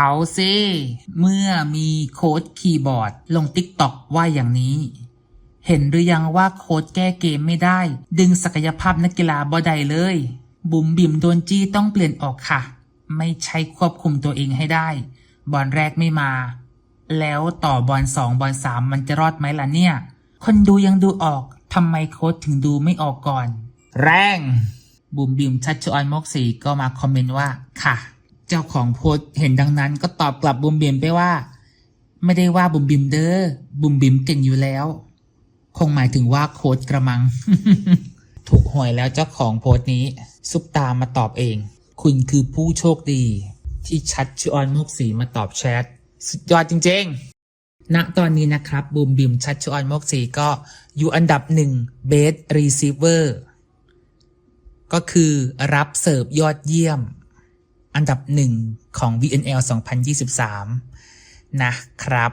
เอาซิเมื่อมีโค้ดคีย์บอร์ด ลงติ๊กต็อกว่าอย่างนี้ เห็นหรือยังว่าโค้ดแก้เกมไม่ได้ ดึงศักยภาพนักกีฬาบ่ได้เลย บุ๋มบิ๋มโดนจี้ต้องเปลี่ยนออกค่ะ ไม่ใช่ควบคุมตัวเองให้ได้ บอลแรกไม่มา แล้วต่อบอลสองบอลสามมันจะรอดไหมล่ะเนี่ย คนดูยังดูออกทำไมโค้ดถึงดูไม่ออกก่อน แรงบุ๋มบิ่มชัชชอนมกสีก็มาคอมเมนต์ว่าค่ะ เจ้าของโพสต์เห็นดังนั้นก็ตอบกลับบุ๋มบิมไปว่า ไม่ได้ว่าบุ๋มบิมเด้อบุ๋มบิมเก่งอยู่แล้ว คงหมายถึงว่าโค้ดกระมัง ถูกหวยแล้วเจ้าของโพสต์นี้ ซุปตามาตอบเอง คุณคือผู้โชคดี ที่ชัดชออนมุกสีมาตอบแชทสุดยอดจริงๆ ณ ตอนนี้นะครับบูมบิมชัดชออนมกสีก็อยู่อันดับหนึ่งเบสรีเซิเวอร์ ก็คือรับเสิร์ฟยอดเยี่ยม อันดับหนึ่งของ VNL 2023 นะครับ